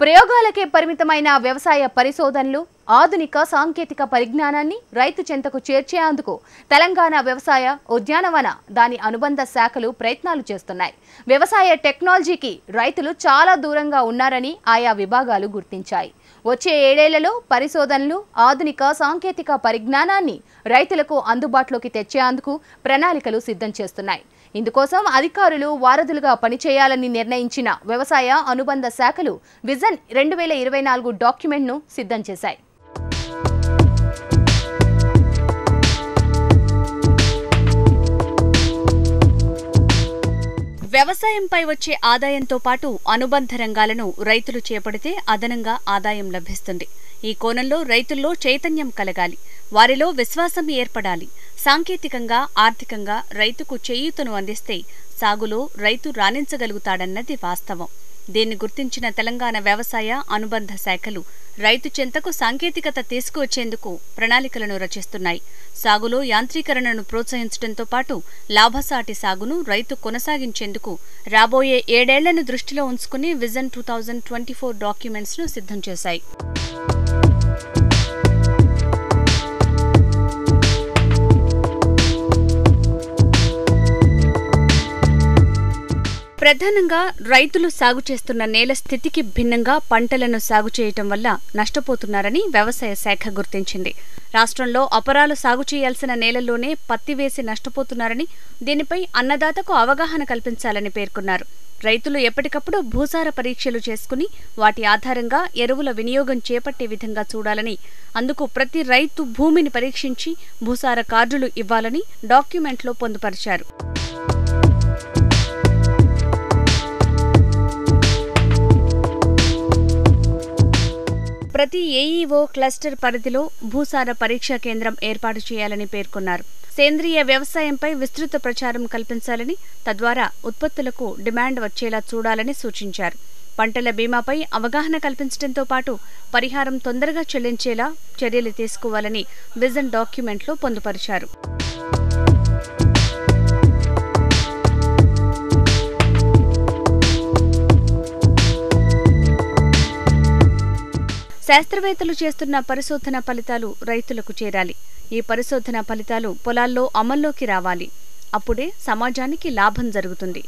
ప్రయోగాలకే పరిమితమైన వ్యవసాయ పరిశోధనలు ఆధునిక సాంకేతిక పరిజ్ఞానాన్ని రైతు చెంతకు చేర్చేందుకు తెలంగాణ వ్యవసాయ ఉద్యానవన దాని అనుబంధ శాఖలు ప్రయత్నాలు చేస్తున్నాయి. వ్యవసాయ టెక్నాలజీకి రైతులు చాలా దూరంగా ఉన్నారని ఆయా విభాగాలు గుర్తించాయి. వచ్చే ఏడేళ్ళలో పరిశోధనలు ఆధునిక సాంకేతిక పరిజ్ఞానాన్ని రైతులకు అందుబాటులోకి తెచ్చేందుకు ప్రణాళికలు సిద్ధం చేస్తున్నాయి. ఇందుకోసం అధికారులు వారధులుగా పనిచేయాలని నిర్ణయించిన వ్యవసాయ అనుబంధ శాఖలు విజన్ రెండు వేల ఇరవై నాలుగు డాక్యుమెంట్ను సిద్ధం చేశాయి. వ్యవసాయంపై వచ్చే ఆదాయంతో పాటు అనుబంధ రంగాలను రైతులు చేపడితే అదనంగా ఆదాయం లభిస్తుంది. ఈ కోణంలో రైతుల్లో చైతన్యం కలగాలి. వారిలో విశ్వాసం ఏర్పడాలి. సాంకేతికంగా ఆర్థికంగా రైతుకు చేయూతను అందిస్తే సాగులో రైతు రాణించగలుగుతాడన్నది వాస్తవం. దీన్ని గుర్తించిన తెలంగాణ వ్యవసాయ అనుబంధ శాఖలు రైతు చెంతకు సాంకేతికత తీసుకువచ్చేందుకు ప్రణాళికలను రచిస్తున్నాయి. సాగులో యాంత్రీకరణను ప్రోత్సహించడంతో పాటు లాభసాటి సాగును రైతు కొనసాగించేందుకు రాబోయే ఏడేళ్ళను దృష్టిలో ఉంచుకుని vision two thousand twenty four డాక్యుమెంట్స్ను సిద్ధం చేశాయి. ప్రధానంగా రైతులు సాగు చేస్తున్న నేల స్థితికి భిన్నంగా పంటలను సాగు చేయటం వల్ల నష్టపోతున్నారని వ్యవసాయ శాఖ గుర్తించింది. రాష్ట్రంలో అపరాలు సాగు చేయాల్సిన నేలల్లోనే పత్తి వేసి నష్టపోతున్నారని దీనిపై అన్నదాతకు అవగాహన కల్పించాలని పేర్కొన్నారు. రైతులు ఎప్పటికప్పుడు భూసార పరీక్షలు చేసుకుని వాటి ఆధారంగా ఎరువుల వినియోగం చేపట్టే విధంగా చూడాలని అందుకు ప్రతి రైతు భూమిని పరీక్షించి భూసార కార్డులు ఇవ్వాలని డాక్యుమెంట్లో పొందుపరిచారు. ప్రతి ఏఈఓ క్లస్టర్ పరిధిలో భూసార పరీక్షా కేంద్రం ఏర్పాటు చేయాలని పేర్కొన్నారు. సేంద్రియ వ్యవసాయంపై విస్తృత ప్రచారం కల్పించాలని తద్వారా ఉత్పత్తులకు డిమాండ్ వచ్చేలా చూడాలని సూచించారు. పంటల బీమాపై అవగాహన కల్పించడంతో పాటు పరిహారం తొందరగా చెల్లించేలా చర్యలు తీసుకోవాలని విజన్ డాక్యుమెంట్లో పొందుపరిచారు. శాస్త్రవేత్తలు చేస్తున్న పరిశోధన ఫలితాలు రైతులకు చేరాలి. ఈ పరిశోధన ఫలితాలు పొలాల్లో అమల్లోకి రావాలి. అప్పుడే సమాజానికి లాభం జరుగుతుంది.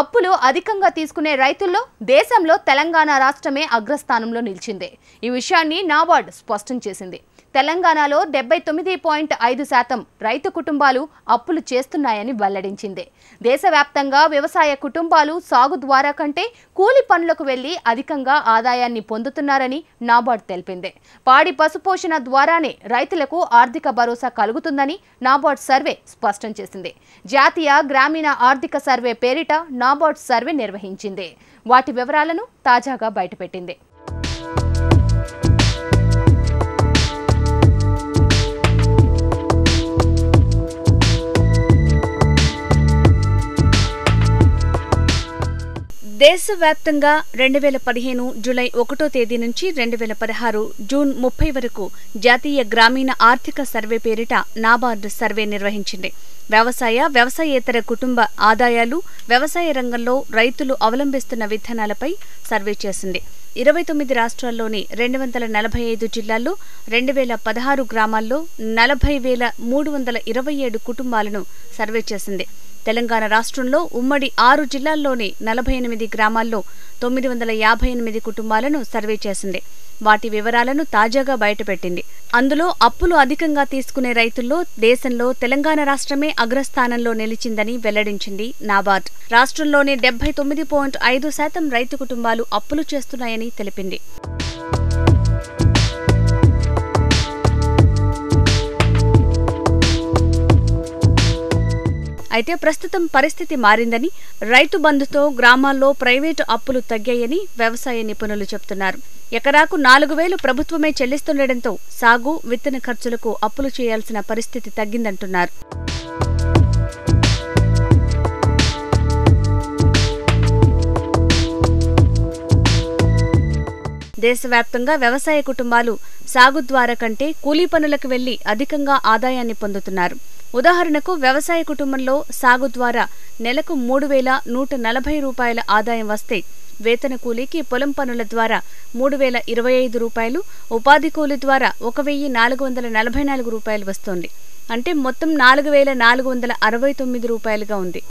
అప్పులు అధికంగా తీసుకునే రైతుల్లో దేశంలో తెలంగాణ రాష్ట్రమే అగ్రస్థానంలో నిలిచింది. ఈ విషయాన్ని నాబార్డ్ స్పష్టం చేసింది. తెలంగాణలో డెబ్బై తొమ్మిది పాయింట్ ఐదు శాతం రైతు కుటుంబాలు అప్పులు చేస్తున్నాయని వెల్లడించింది. దేశవ్యాప్తంగా వ్యవసాయ కుటుంబాలు సాగు ద్వారా కంటే కూలి పనులకు వెళ్ళి అధికంగా ఆదాయాన్ని పొందుతున్నారని నాబార్డ్ తెలిపింది. పాడి పశుపోషణ ద్వారానే రైతులకు ఆర్థిక భరోసా కలుగుతుందని నాబార్డ్ సర్వే స్పష్టం చేసింది. జాతీయ గ్రామీణ ఆర్థిక సర్వే పేరిట నాబార్డ్ సర్వే నిర్వహించింది. వాటి వివరాలను తాజాగా బయటపెట్టింది. దేశవ్యాప్తంగా రెండు వేల పదిహేను జూలై ఒకటో తేదీ నుంచి రెండు వేల పదహారు జూన్ ముప్పై వరకు జాతీయ గ్రామీణ ఆర్థిక సర్వే పేరిట నాబార్డు సర్వే నిర్వహించింది. వ్యవసాయ వ్యవసాయేతర కుటుంబ ఆదాయాలు వ్యవసాయ రంగంలో రైతులు అవలంబిస్తున్న విధానాలపై సర్వే చేసింది. ఇరవై తొమ్మిది రాష్ట్రాల్లోని రెండు వందల నలభై ఐదు జిల్లాల్లో రెండు వేల పదహారు గ్రామాల్లో నలభై వేల మూడు వందల ఇరవై ఏడు కుటుంబాలను సర్వే చేసింది. తెలంగాణ రాష్ట్రంలో ఉమ్మడి ఆరు జిల్లాల్లోని నలభై ఎనిమిది గ్రామాల్లో తొమ్మిది వందల యాభై ఎనిమిది కుటుంబాలను సర్వే చేసింది. వాటి వివరాలను తాజాగా బయటపెట్టింది. అందులో అప్పులు అధికంగా తీసుకునే రైతుల్లో దేశంలో తెలంగాణ రాష్ట్రమే అగ్రస్థానంలో నిలిచిందని వెల్లడించింది నాబార్డ్. రాష్ట్రంలోని డెబ్బై తొమ్మిది పాయింట్ ఐదు శాతం రైతు కుటుంబాలు అప్పులు చేస్తున్నాయని తెలిపింది. అయితే ప్రస్తుతం పరిస్థితి మారిందని రైతు బంధుతో గ్రామాల్లో ప్రైవేటు అప్పులు తగ్గాయని వ్యవసాయ నిపుణులు చెబుతున్నారు ఎకరాకు నాలుగు వేలు ప్రభుత్వమే చెల్లిస్తుండటంతో సాగు విత్తన ఖర్చులకు అప్పులు చేయాల్సిన పరిస్థితి తగ్గిందంటున్నారు. దేశవ్యాప్తంగా వ్యవసాయ కుటుంబాలు సాగు ద్వారా కంటే కూలీ పనులకు వెళ్ళి అధికంగా ఆదాయాన్ని పొందుతున్నారు. ఉదాహరణకు వ్యవసాయ కుటుంబంలో సాగు ద్వారా నెలకు మూడు వేల నూట నలభై రూపాయల ఆదాయం వస్తే వేతన కూలీకి పొలం పనుల ద్వారా మూడు వేల ఇరవై ఐదు రూపాయలు ఉపాధి కూలీ ద్వారా ఒక వెయ్యి నాలుగు వందల నలభై నాలుగు రూపాయలు వస్తోంది. అంటే మొత్తం నాలుగు వేల నాలుగు వందల అరవై తొమ్మిది రూపాయలుగా ఉంది.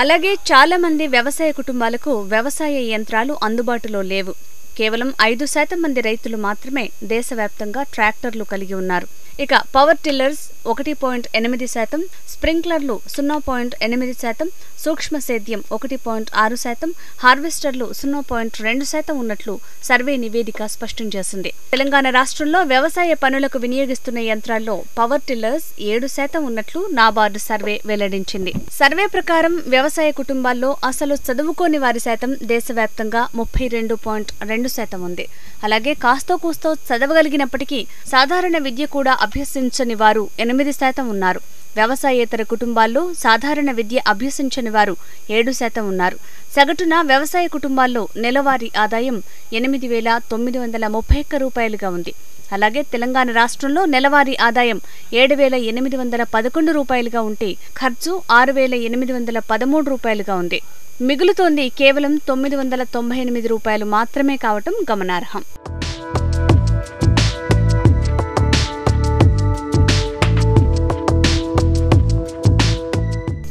అలాగే చాలా మంది వ్యవసాయ కుటుంబాలకు వ్యవసాయ యంత్రాలు అందుబాటులో లేవు. కేవలం ఐదు శాతం మంది రైతులు మాత్రమే దేశవ్యాప్తంగా ట్రాక్టర్లు కలిగి ఉన్నారు. ఇక పవర్ టిల్లర్స్ ఒకటి పాయింట్ ఎనిమిది శాతం స్ప్రింక్లర్లు సున్నా పాయింట్ ఎనిమిది శాతం సూక్ష్మ సేద్యం ఒకటి పాయింట్ ఆరు శాతం హార్వెస్టర్లు సున్నా పాయింట్ రెండు శాతం ఉన్నట్లు సర్వే నివేదిక స్పష్టం చేసింది. తెలంగాణ రాష్ట్రంలో వ్యవసాయ పనులకు వినియోగిస్తున్న యంత్రాల్లో పవర్ టిల్లర్స్ ఏడు శాతం ఉన్నట్లు నాబార్డు సర్వే వెల్లడించింది. సర్వే ప్రకారం వ్యవసాయ కుటుంబాల్లో అసలు చదువుకోని వారి శాతం దేశవ్యాప్తంగా ముప్పై రెండు పాయింట్ రెండు శాతం ఉంది. అలాగే కాస్తో కూస్తో చదవగలిగినప్పటికీ సాధారణ విద్య కూడా అభ్యసించని వారు ఎనిమిది శాతం ఉన్నారు. వ్యవసాయేతర కుటుంబాల్లో సాధారణ విద్య అభ్యసించని వారు ఏడు శాతం ఉన్నారు. సగటున వ్యవసాయ కుటుంబాల్లో నెలవారీ ఆదాయం ఎనిమిది వేల తొమ్మిది వందల ముప్పై ఒక్క రూపాయలుగా ఉంది. అలాగే తెలంగాణ రాష్ట్రంలో నెలవారీ ఆదాయం ఏడు వేల ఎనిమిది వందల పదకొండు రూపాయలుగా ఉంటే ఖర్చు ఆరు వేల ఎనిమిది వందల పదమూడు రూపాయలుగా ఉంది. మిగులుతోంది కేవలం తొమ్మిది వందల తొంభై ఎనిమిది రూపాయలు మాత్రమే కావటం గమనార్హం.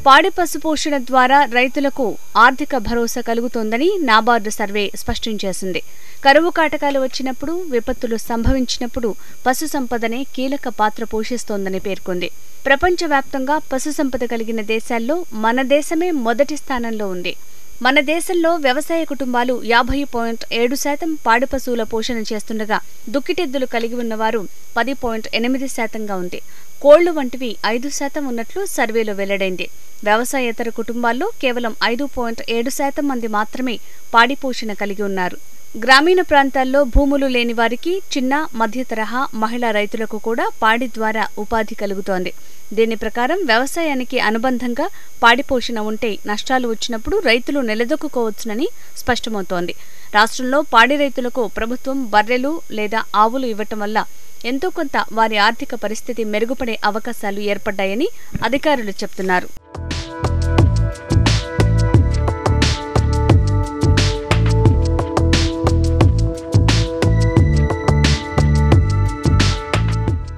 పాడి పశు పోషణ ద్వారా రైతులకు ఆర్థిక భరోసా కలుగుతోందని నాబార్డు సర్వే స్పష్టం చేసింది. కరువు కాటకాలు వచ్చినప్పుడు విపత్తులు సంభవించినప్పుడు పశు సంపదనే కీలక పాత్ర పోషిస్తోందని పేర్కొంది. ప్రపంచవ్యాప్తంగా పశు సంపద కలిగిన దేశాల్లో మన దేశమే మొదటి స్థానంలో ఉంది. మన దేశంలో వ్యవసాయ కుటుంబాలు యాభై పాయింట్ ఏడు శాతం పాడి పశువుల పోషణ చేస్తుండగా దుక్కిటెద్దులు కలిగి ఉన్నవారు పది పాయింట్ ఎనిమిది శాతంగా ఉంది. కోళ్ళు వంటివి ఐదు శాతం ఉన్నట్లు సర్వేలో వెల్లడైంది. వ్యవసాయేతర కుటుంబాల్లో కేవలం ఐదు పాయింట్ ఏడు శాతం మంది మాత్రమే పాడిపోషణ కలిగి ఉన్నారు. గ్రామీణ ప్రాంతాల్లో భూములు లేని వారికి చిన్న మధ్య తరహా మహిళా రైతులకు కూడా పాడి ద్వారా ఉపాధి కలుగుతోంది. దీని ప్రకారం వ్యవసాయానికి అనుబంధంగా పాడి పోషణ ఉంటే నష్టాలు వచ్చినప్పుడు రైతులు నిలదొక్కుకోవచ్చునని స్పష్టమవుతోంది. రాష్ట్రంలో పాడి రైతులకు ప్రభుత్వం బర్రెలు లేదా ఆవులు ఇవ్వటం వల్ల ఎంతో కొంత వారి ఆర్థిక పరిస్థితి మెరుగుపడే అవకాశాలు ఏర్పడ్డాయని అధికారులు చెప్తున్నారు.